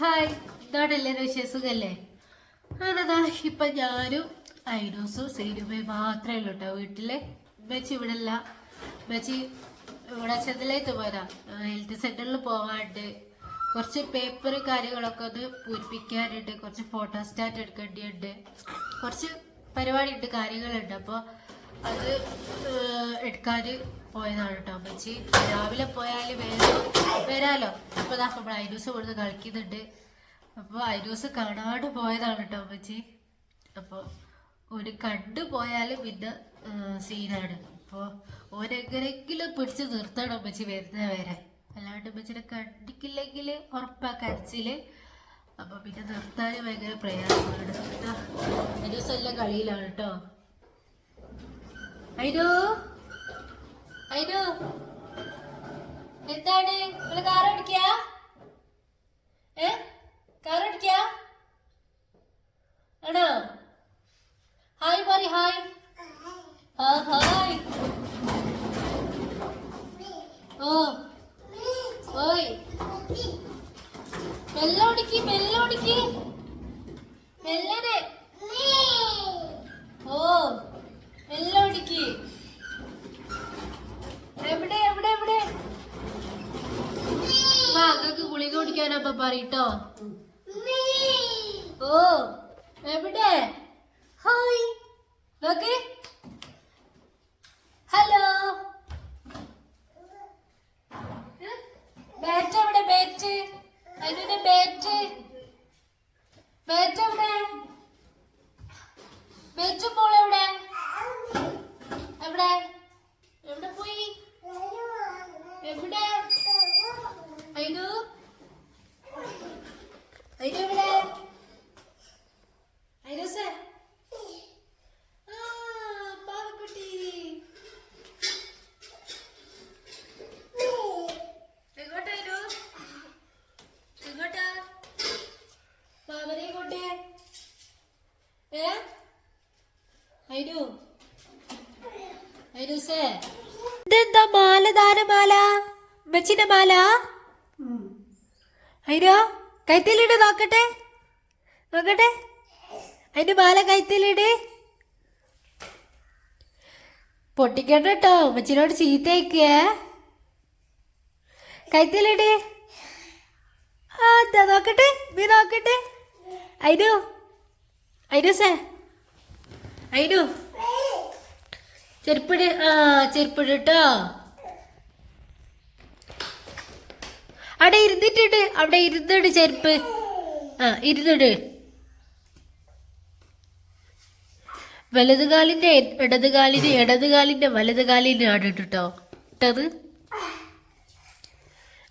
Hi. എന്താണ് എല്ലാവരും വിശേഷമല്ലേ ആണതാ ഇപ്പൊ ഞാനും ഐനോസും സീനുമേ മാത്രമേ ഉള്ളൂ കേട്ടോ വീട്ടിൽ. ബച്ചി ഇവിടെ അല്ല ബച്ചി ഇവിടെ ചെന്നലേക്ക് പോരാ ഹെൽത്ത് സെന്ററിൽ പോകാണ്ട് കുറച്ച് പേപ്പർ കാര്യങ്ങളൊക്കെ ഒന്ന് പൂരിപ്പിക്കാനുണ്ട്. കുറച്ച് ഫോട്ടോ സ്റ്റാറ്റ് എടുക്കേണ്ടിയുണ്ട്. കുറച്ച് പരിപാടി ഉണ്ട് കാര്യങ്ങളുണ്ട്. അപ്പോൾ അത് എടുക്കാൻ പോയതാണ് കേട്ടോ അമ്മച്ചി രാവിലെ പോയാൽ വരാലോ? അപ്പോൾ ഇതാ നമ്മൾ ഐരൂസ് കൊടുത്ത് കളിക്കുന്നുണ്ട്. അപ്പോൾ ഐരൂസ് കാണാണ്ട് പോയതാണ് കേട്ടോ അമ്മച്ചി അപ്പോൾ ഒരു കണ്ടു പോയാലും പിന്നെ സീനാണ്. അപ്പോൾ ഓരെങ്ങനെങ്കിലും പിടിച്ച് നിർത്തണം അമ്മച്ചി വരുന്നത് വരെ. അല്ലാണ്ട് അമ്മച്ചിനെ കണ്ടിക്കില്ലെങ്കിൽ ഉറപ്പാ കരച്ചിൽ. അപ്പൊ പിന്നെ നിർത്താൻ ഭയങ്കര പ്രയാസമാണ്. ഐരൂസ് എല്ലാം കളിയിലാണ് കേട്ടോ ഐനു ഐനു എന്താണ്? നിങ്ങൾ കാർ ഓടിക്കാ? ഏ? കാർ ഓടിക്കാ? ആണോ? ഹായ് പറ ഹായ്. ആ ഹായ്. ഓ. ഓയ്. മെല്ലോടിക്ക് മെല്ലോടിക്ക് മെല്ലനെ ഓ മെല്ലോടിക്ക് എവിടെ എവിടെ എവിടെ മകൾക്ക് ഗുളിക കുടിക്കാനപ്പ പറയട്ടോ ഓ എവിടെ? ഹായ് നോക്ക് ഹലോ ബാറ്റ് എവിടെ ബാറ്റ് അതിന്റെ ബാറ്റ് ബാറ്റ് എവിടെ ബാറ്റ് മോൾ എവിടെ എവിടെ എവിടെ പോയി എവിടെ അയിനു അയിനു എവിടെ അയിനൂസേ ആ പാവക്കുട്ടി എങ്ങോട്ടാ അയിനു എങ്ങോട്ടാ പാവനെ ഇങ്ങോട്ടേ ഏ അയിനു അയിനൂസേ ഇതെന്താ മാല ദാനമാല? ഉമ്മച്ചിന്റെ മാല? അയിനോ കൈത്തിലിട് നോക്കട്ടെ. നോക്കട്ടെ. അതിന്റെ മാല കൈത്തിലിട്. പൊട്ടിക്കണ്ട കേട്ടോ ഉമ്മച്ചിനോട് ചീത്തയക്കേ കൈത്തിലിട്. ആ നോക്കട്ടെ. നീ നോക്കട്ടെ. അയിനു അയിനു സേ. അയിനു. ചെരുപ്പിട് ആ ചെരുപ്പിട് കേട്ടോ അവിടെ ഇരുന്നിട്ടുണ്ട് അവിടെ ഇരുന്നിട്ട് ചെരുപ്പ്. ആ ഇരുന്നിട്ട് വലതുകാലിന്റെ ഇടതുകാലിന് ഇടതുകാലിന്റെ വലതുകാലിന് ആണ് കേട്ടോ ഇട്ടത്.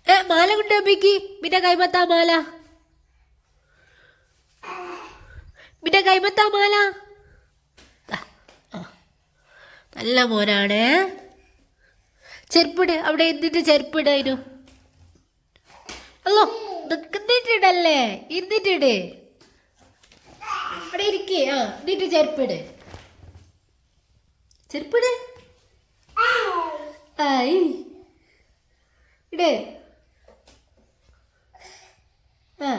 ഏ മാല കൊണ്ടുപോയിക്ക് പിന്നെ കൈമത്താ മാല. പിന്നെ കൈമത്താ മാല ദാ, ആ. നല്ല മോനാണ്. ചെരുപ്പിട് അവിടെ എന്തിന്റെ ചെരുപ്പിടായിരുന്നു അല്ലോ നിന്നിട്ടിടല്ലേ ഇരുന്നിട്ടിട് അവിടെ ഇരിക്കേ ആ എന്നിട്ട് ചെരുപ്പിട്? ചെരുപ്പിട്? ആയി. ഇടേ. ആ.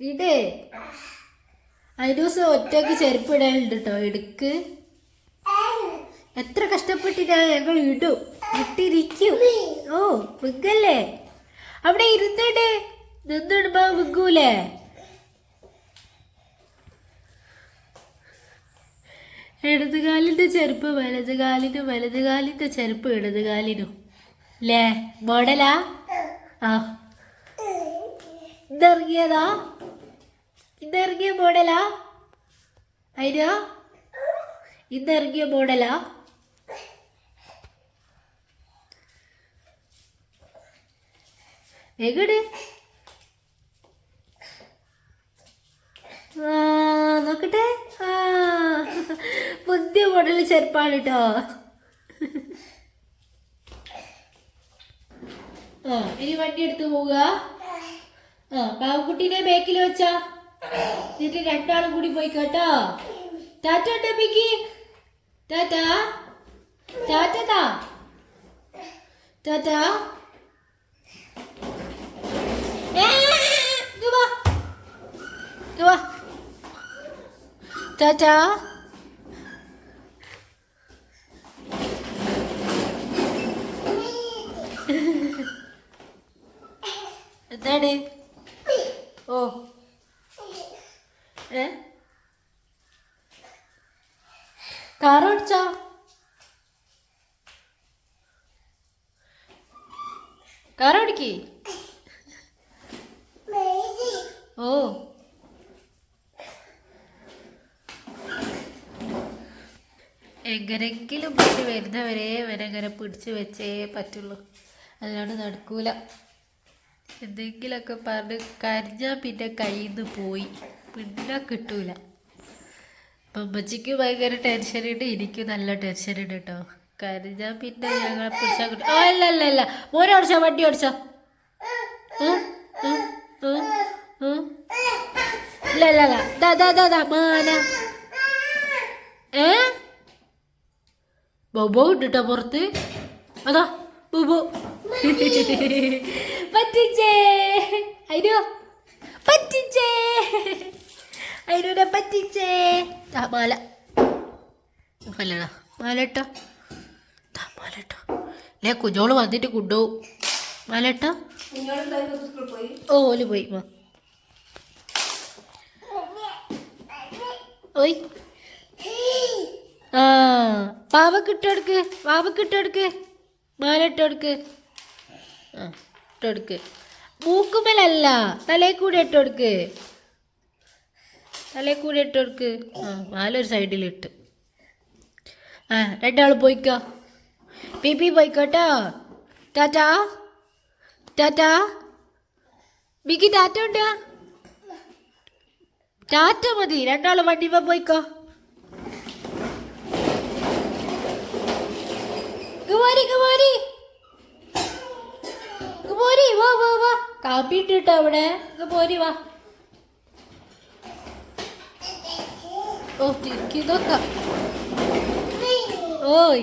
ഇടേ. അതിന് ദിവസം ഒറ്റയ്ക്ക് ചെരുപ്പ് ഇടലുണ്ട് കേട്ടോ ഇടുക്ക് എത്ര കഷ്ടപ്പെട്ടിട്ടാ ഞങ്ങൾ ഇടും. ഇട്ടിരിക്കും. ഓ വിഗല്ലേ? അവിടെ ഇരുന്നിട്ട് നിന്നിടുമ്പോ വിഗൂലേ? ഇടതുകാലിന്റെ ചെരുപ്പ് വലതുകാലിനും വലതുകാലിന്റെ ചെരുപ്പ് ഇടതുകാലിനും അല്ലേ മോഡലാ? ആ. ഇന്നിറങ്ങിയതാ? ഇന്നിറങ്ങിയ മോഡലാ? അതിനാ ഇന്നിറങ്ങിയ മോഡലാ? എങ്ങട്? നോക്കട്ടെ. ആ പുതിയ മോഡൽ ചെരുപ്പാണ് കേട്ടോ ആ ഇനി വണ്ടി എടുത്ത് പോവുക. ആ പാവക്കുട്ടീനെ ബാക്കിൽ വെച്ചാ. എന്നിട്ട് രണ്ടാളും കൂടി പോയി കേട്ടോ. ടാറ്റ ടബിക്ക് ടാറ്റ. ടാറ്റ ടാറ്റ. ടാറ്റ. എന്താണ്? ഓ. കാർ ഓടിക്കേ ഓ. എങ്ങനെങ്കിലും പറ്റി വരുന്നവരെ ഇവനങ്ങനെ പിടിച്ച് വെച്ചേ പറ്റുള്ളൂ. അല്ലാണ്ട് നടക്കൂല. എന്തെങ്കിലുമൊക്കെ പറഞ്ഞ് കരഞ്ഞാൽ പിന്നെ കയ്യിൽ നിന്ന് പോയി. പിന്നെ കിട്ടൂല. അമ്മച്ചിക്ക് ഭയങ്കര ടെൻഷനുണ്ട് എനിക്കും നല്ല ടെൻഷനുണ്ട് കേട്ടോ കാര്യം ഞാൻ പിന്നെ ഞങ്ങളെ പിടിച്ചാൽ കിട്ടും ഓ അല്ല അല്ല അല്ല. മോനെ ഓടിച്ചോ വണ്ടി ഓടിച്ചോ. ഇല്ല ഇട്ടിട്ടോ പുറത്ത്? അതാ ബൊബോ പറ്റിച്ചേ. അയ്യോ. പറ്റിച്ചേ. അയ്യൂനെ പറ്റിച്ചേ. മാല. അല്ലടാ മാലട്ടോ. മാലട്ടോ. അല്ലേ കുഞ്ഞോൾ വന്നിട്ട് കൊണ്ടുപോകും മാലട്ടോ. ഓൽ പോയി ഓയ്. ആ പാവക്ക് ഇട്ടെടുക്ക് പാവക്ക് ഇട്ടെടുക്ക് മാല ആ ഇട്ടെടുക്ക് മൂക്കുമലല്ല തലേ കൂടെ ഇട്ടെടുക്ക് തലേ കൂടെ ഇട്ടെടുക്ക് ആ നാലൊരു സൈഡിലിട്ട് ആ രണ്ടാൾ പോയിക്കോ. പി പി പോയിക്കോട്ടോ. ടാറ്റാ. ടാറ്റാ. ബിക്ക് ടാറ്റ ഉണ്ടാ? ടാറ്റ മതി. രണ്ടാൾ വണ്ടിമ്മ പോയിക്കോ. കുമാരി കുമാരി കുമാരി വാ വാ വാ. കാപ്പി ഇട്ടിട്ടോ അവിടെ? പോരി വാ. ഓ തിരിക്കി നോക്കാം ഓയ്